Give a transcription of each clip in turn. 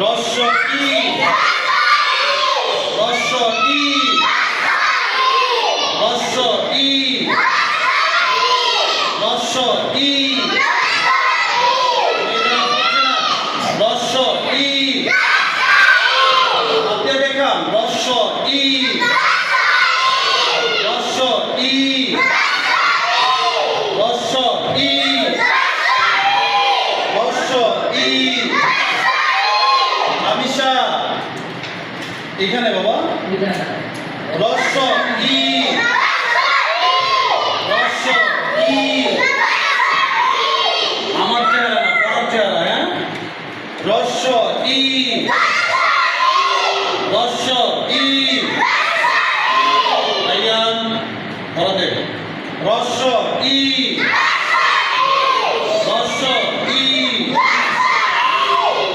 রস্য ই রস্য ই রস্য ই রস্য ই রস্য ই হাতে দেখাম রস্য ই রস্য ই রস্য ই রস্য ই এখানে বাবা? রস ই রস্য ই আমার চেহারা না পড়ার চেহারা হ্যাঁ রস্য ই রস্য ই আইয়ান পড়াতে রস্য ই রস্য ই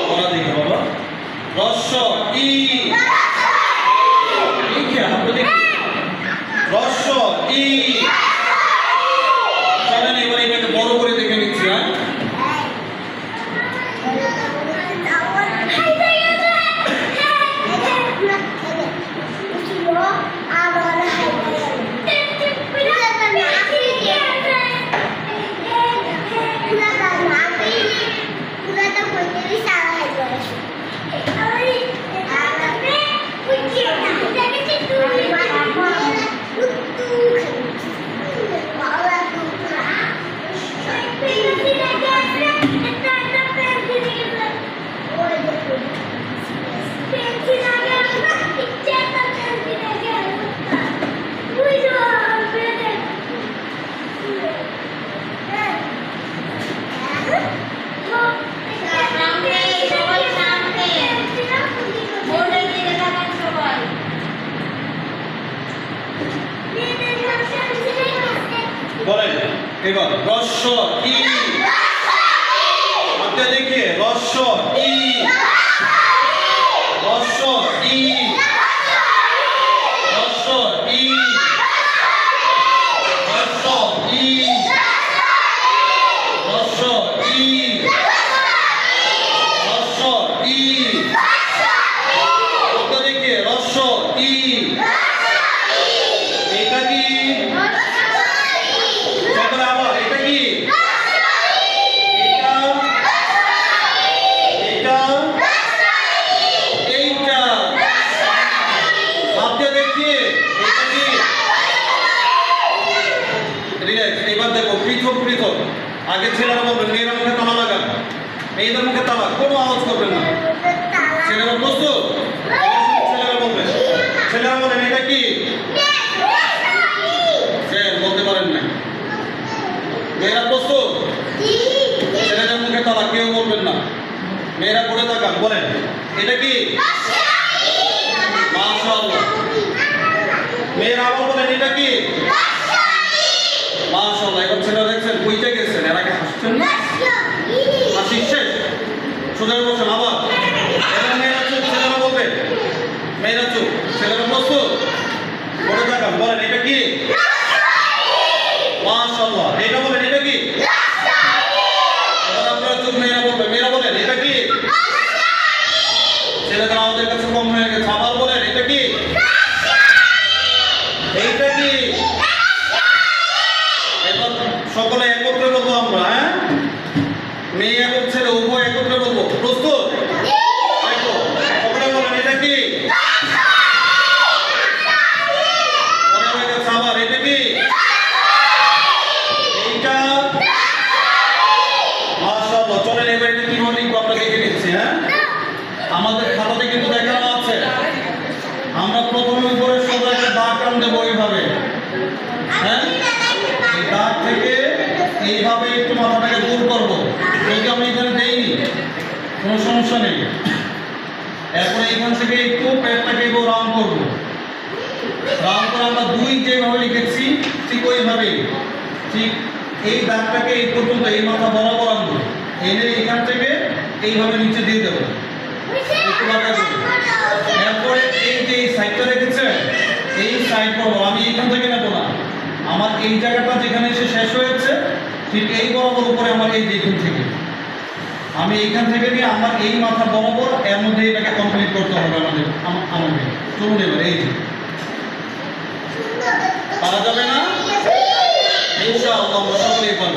পড়া দেখি বাবা রস্য ই লিখে হাতে দেখি রস্য ই চলেন এবার এটাকে বড় করে দেখে নিচ্ছি হ্যাঁ বলেন এবার রস্য ই হাতে দেখিয়ে রস্য ই রস্য ই রস্য ই রস্য ই রস্য ই রস্য ই হাতে দেখে রস্য ই এটা কি সকলে আবার এটা কি এটা এটা এইটা ভাবতে দেখি এটা কি রিল্যাক্স এবার দেখো পৃথক পৃথক আগে ছেলেরা বলবেন মেয়েরা মুখে তালা লাগান। মেয়েদের মুখে তালা, কোনো আওয়াজ করবেন না। ছেলেরা প্রস্তুত ছেলেরা বলবেন ছেলেরা বলেন এটা কি? বলতে পারেন না মেয়েরা প্রস্তুত ছেলেদের মুখে তালা, কেউ বলবেন না। মেয়েরা পড়ে থাকান, বলেন, এটা কি? মেয়েরা আবার বলেন, এটা কি মাশাআল্লাহ এবার ছেলেরা দেখছেন বুঝতে গেছেন এরা কি হাসছেন না হাসি শেষ সোজা হয়ে বসেন আবার এবার মেয়েরা চুপ ছেলেরা বলবে মেয়েরা চুপ ছেলেরা প্রস্তুত পড়ে থাকান বলেন এটা কি? মাশাআল্লাহ। এটা বলেন, এটা কি? আপনারা চুপ, মেয়েরা কি? এবার সকলে একত্রে বলব আমরা হ্যাঁ? মেয়ে এবং ছেলে, উভয় একত্রে বলব, প্রস্তুত দেখো সকলে বলেন এটা কি মনে হয়ে গেছে আবার এটা কি এইটা মাশাআল্লাহ চলেন এবার এটা কীভাবে লিখব আমরা দেখে নিচ্ছি হ্যাঁ আমাদের খাতাতে কিন্তু দেখানো আছে। আমরা প্রথমে উপরে একটা দাগ টান দেবো এইভাবে। হ্যাঁ? দাগ থেকে এইভাবে একটু মাথাটাকে দূর করব। যদি আমি এখানে দেইনি, কোনো সমস্যা নেই। এরপরে এখান থেকে একটু পেটটাকে একটু রাউন্ড করব। রাউন্ড করে আমরা দুই যেভাবে লিখেছি, ঠিক ওইভাবেই। ঠিক এই দাগটাকে এই পর্যন্ত এই মাথা বরাবর আনব। এনে এখান থেকে এইভাবে নিচে এই জায়গাটা যেখানে এসে শেষ হয়েছে ঠিক এই বরাবর উপরে আমার এই যেখান থেকে। আমি এইখান থেকে নিয়ে আমার এই মাথা বরাবর এর মধ্যে এটাকে কমপ্লিট করতে হবে আমাদের আমাকে চলুন এবার এই যে। পারা যাবে না? ইনশাআল্লাহ আমরা সকলেই পারব।